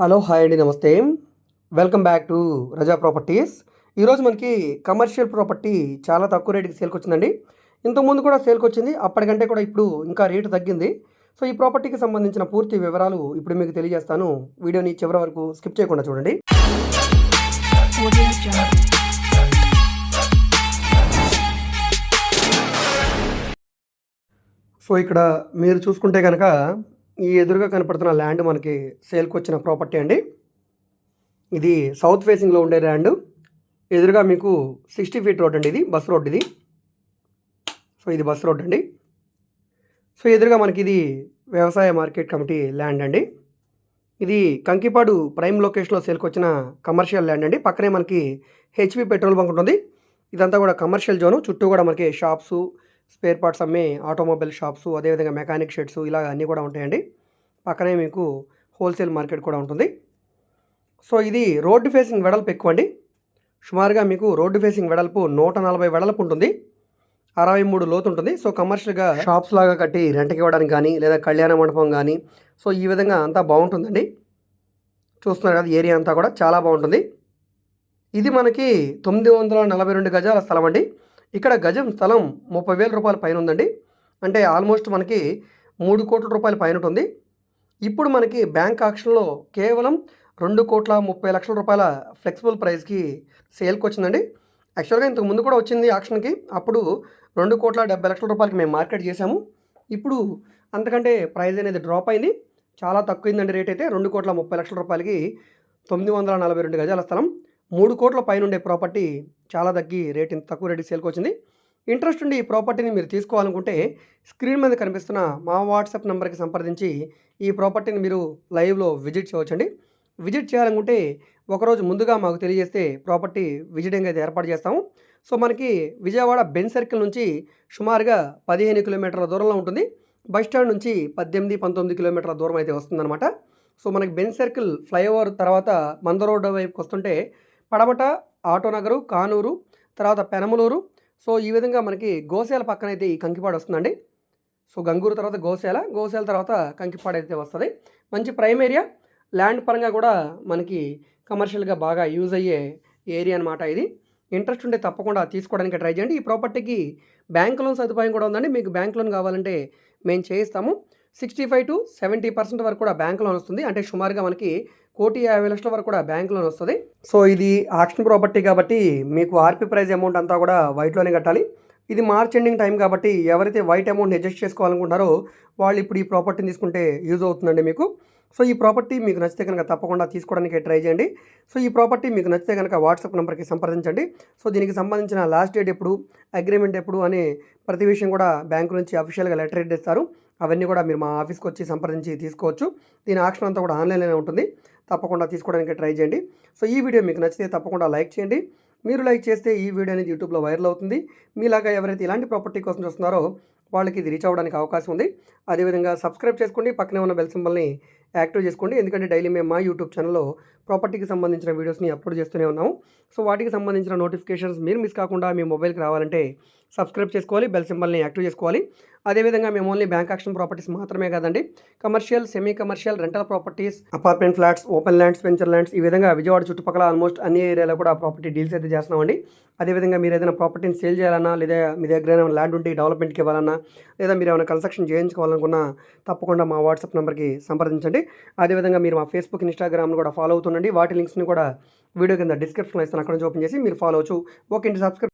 Hello hi అండి నమస్తే. Welcome back to Raja properties. ఈరోజు మనకి కమర్షియల్ ప్రాపర్టీ చాలా తక్కువ రేటుకి సేల్కి వచ్చిందండి. ఇంతకుముందు కూడా సేల్కి వచ్చింది అప్పటికంటే కూడా ఇప్పుడు ఇంకా రేటు తగ్గింది. సో ఈ ప్రాపర్టీకి సంబంధించిన పూర్తి వివరాలు ఇప్పుడు మీకు తెలియజేస్తాను. వీడియోని చివరి వరకు స్కిప్ చేయకుండా చూడండి. సో ఇక్కడ మీరు చూసుకుంటే కనుక ఈ ఎదురుగా కనపడుతున్న ల్యాండ్ మనకి సేల్కి వచ్చిన ప్రాపర్టీ అండి. ఇది సౌత్ ఫేసింగ్లో ఉండే ల్యాండ్. ఎదురుగా మీకు సిక్స్టీ ఫీట్ రోడ్ అండి ఇది బస్ రోడ్ ఇది. సో ఇది బస్ రోడ్ అండి. సో ఎదురుగా మనకి ఇది వ్యవసాయ మార్కెట్ కమిటీ ల్యాండ్ అండి. ఇది కంకిపాడు ప్రైమ్ లొకేషన్లో సేల్కి వచ్చిన కమర్షియల్ ల్యాండ్ అండి. పక్కనే మనకి హెచ్పి పెట్రోల్ బంక్ ఉంటుంది. ఇదంతా కూడా కమర్షియల్ జోను. చుట్టూ కూడా మనకి షాప్స్ స్పేర్ పార్ట్స్ అమ్మే ఆటోమొబైల్ షాప్స్ అదేవిధంగా మెకానిక్ షెడ్స్ ఇలా అన్నీ కూడా ఉంటాయండి. పక్కనే మీకు హోల్సేల్ మార్కెట్ కూడా ఉంటుంది. సో ఇది రోడ్డు ఫేసింగ్ వెడల్పు ఎక్కువ అండి సుమారుగా మీకు రోడ్డు ఫేసింగ్ వెడల్పు నూట నలభై వెడల్పు ఉంటుంది. అరవై మూడు లోతు ఉంటుంది. సో కమర్షియల్గా షాప్స్ లాగా కట్టి రెంట్కి ఇవ్వడానికి కానీ లేదా కళ్యాణ మండపం కానీ సో ఈ విధంగా అంతా బాగుంటుందండి. చూస్తున్నారు కదా ఏరియా అంతా కూడా చాలా బాగుంటుంది. ఇది మనకి తొమ్మిది వందల నలభై రెండు గజాల స్థలం అండి. ఇక్కడ గజం స్థలం ముప్పై వేల రూపాయల పైన ఉందండి. అంటే ఆల్మోస్ట్ మనకి మూడు కోట్ల రూపాయల పైన ఉంటుంది. ఇప్పుడు మనకి బ్యాంక్ ఆక్షన్లో కేవలం రెండు కోట్ల ముప్పై లక్షల రూపాయల ఫ్లెక్సిబుల్ ప్రైస్కి సేల్కి వచ్చిందండి. యాక్చువల్గా ఇంతకు ముందు కూడా వచ్చింది ఆక్షన్కి. అప్పుడు రెండు కోట్ల డెబ్బై లక్షల రూపాయలకి మేము మార్కెట్ చేశాము. ఇప్పుడు అంతకంటే ప్రైస్ అనేది డ్రాప్ అయింది. చాలా తక్కువైందండి రేట్ అయితే రెండు కోట్ల ముప్పై లక్షల రూపాయలకి తొమ్మిది వందల నలభై రెండు గజాల స్థలం. మూడు కోట్ల పైన ఉండే ప్రాపర్టీ చాలా తగ్గి రేట్ ఇంత తక్కువ రేటుకి సేల్కి వచ్చింది. ఇంట్రెస్ట్ ఉండి ఈ ప్రాపర్టీని మీరు తీసుకోవాలనుకుంటే స్క్రీన్ మీద కనిపిస్తున్న మా వాట్సాప్ నెంబర్కి సంప్రదించి ఈ ప్రాపర్టీని మీరు లైవ్లో విజిట్ చేయవచ్చండి. విజిట్ చేయాలనుకుంటే ఒకరోజు ముందుగా మాకు తెలియజేస్తే ప్రాపర్టీ విజిటింగ్ అయితే ఏర్పాటు చేస్తాము. సో మనకి విజయవాడ బెన్ సర్కిల్ నుంచి సుమారుగా పదిహేను కిలోమీటర్ల దూరంలో ఉంటుంది. బస్ స్టాండ్ నుంచి పద్దెనిమిది పంతొమ్మిది కిలోమీటర్ల దూరం అయితే వస్తుందన్నమాట. సో మనకి బెన్ సర్కిల్ ఫ్లైఓవర్ తర్వాత మంద రోడ్డు వైపుకి వస్తుంటే పడమట ఆటోనగరు కానూరు తర్వాత పెనమలూరు. సో ఈ విధంగా మనకి గోశాల పక్కన అయితే ఈ కంకిపాడు వస్తుందండి. సో గంగూరు తర్వాత గోశాల గోశాల తర్వాత కంకిపాడు అయితే వస్తుంది. మంచి ప్రైమ్ ఏరియా. ల్యాండ్ పరంగా కూడా మనకి కమర్షియల్గా బాగా యూజ్ అయ్యే ఏరియా అనమాట ఇది. ఇంట్రెస్ట్ ఉంటే తప్పకుండా తీసుకోవడానికి ట్రై చేయండి. ఈ ప్రాపర్టీకి బ్యాంక్ లోన్ సదుపాయం కూడా ఉందండి. మీకు బ్యాంక్ లోన్ కావాలంటే మేము చేయిస్తాము. Sixty five to seventy percent వరకు కూడా బ్యాంక్ లోన్ వస్తుంది. అంటే సుమారుగా మనకి కోటి యాభై లక్షల వరకు కూడా బ్యాంక్ లోన్ వస్తుంది. సో ఇది ఆక్షన్ ప్రాపర్టీ కాబట్టి మీకు ఆర్పీ ప్రైస్ అమౌంట్ అంతా కూడా వైట్లోనే కట్టాలి. ఇది మార్చ్ ఎండింగ్ టైం కాబట్టి ఎవరైతే వైట్ అమౌంట్ అడ్జస్ట్ చేసుకోవాలనుకుంటారో వాళ్ళు ఇప్పుడు ఈ ప్రాపర్టీని తీసుకుంటే యూజ్ అవుతుందండి మీకు. సో ఈ ప్రాపర్టీ మీకు నచ్చితే కనుక తప్పకుండా తీసుకోవడానికి ట్రై చేయండి. సో ఈ ప్రాపర్టీ మీకు నచ్చితే కనుక వాట్సాప్ నెంబర్కి సంప్రదించండి. సో దీనికి సంబంధించిన లాస్ట్ డేట్ ఎప్పుడు అగ్రిమెంట్ ఎప్పుడు అనే ప్రతి విషయం కూడా బ్యాంకు నుంచి అఫీషియల్గా లెటర్ ఇస్తారు. అవన్నీ కూడా మీరు మా ఆఫీస్కి వచ్చి సంప్రదించి తీసుకోవచ్చు. దీని ఆక్షన్ అంతా కూడా ఆన్లైన్లోనే ఉంటుంది. తప్పకుండా తీసుకోవడానికి ట్రై చేయండి. సో ఈ వీడియో మీకు నచ్చితే తప్పకుండా లైక్ చేయండి. మీరు లైక్ చేస్తే ఈ వీడియో అనేది యూట్యూబ్లో వైరల్ అవుతుంది. మీలాగా ఎవరైతే ఇలాంటి ప్రాపర్టీ కోసం చూస్తున్నారో వాళ్ళకి ఇది రీచ్ అవ్వడానికి అవకాశం ఉంది. అదేవిధంగా సబ్స్క్రైబ్ చేసుకోండి పక్కనే ఉన్న బెల్ సింబల్ని యాక్టివ్ చేసుకోండి. ఎందుకంటే డైలీ మేము మా యూట్యూబ్ ఛానల్లో ప్రాపర్టీకి సంబంధించిన వీడియోస్ని అప్లోడ్ చేస్తూనే ఉన్నాము. సో వాటికి సంబంధించిన నోటిఫికేషన్స్ మీరు మిస్ కాకుండా మీ మొబైల్కి రావాలంటే సబ్స్క్రైబ్ చేసుకోవాలి బెల్ సింబల్ని యాక్టివ్ చేసుకోవాలి. అదేవిధంగా మేము ఓన్లీ బ్యాంక్ యాక్షన్ ప్రాపర్టీస్ మాత్రమే కాదండి commercial semi commercial rental properties apartment flats open lands venture lands ఈ విధంగా విజయవాడ చుట్టుపక్కల ఆల్మోస్ట్ అన్ని ఏరియాలో కూడా ప్రాపర్టీ డీల్స్ అయితే చేస్తున్నామండి. అదేవిధంగా మీరు ఏదైనా ప్రాపర్టీని సేల్ చేయాలన్నా లేదా మీ దగ్గర ఏమైనా ల్యాండ్ ఉంటే డెవలప్మెంట్కి ఇవ్వాలన్నా లేదా మీరు ఏమైనా కన్స్ట్రక్షన్ చేయించుకోవాలనుకున్నా తప్పకుండా మా వాట్సాప్ నెంబర్కి సంప్రదించండి. అదేవిధంగా మీరు మా ఫేస్బుక్ ఇన్స్టాగ్రామ్ను కూడా ఫాలో అవుతుండండి. వాటి లింక్స్ని కూడా వీడియో కింద డిస్క్రిప్షన్లో ఇస్తాను. అక్కడ నుంచి ఓపెన్ చేసి మీరు ఫాలో అవచ్చు ఓకే అండి సబ్స్క్రైబ్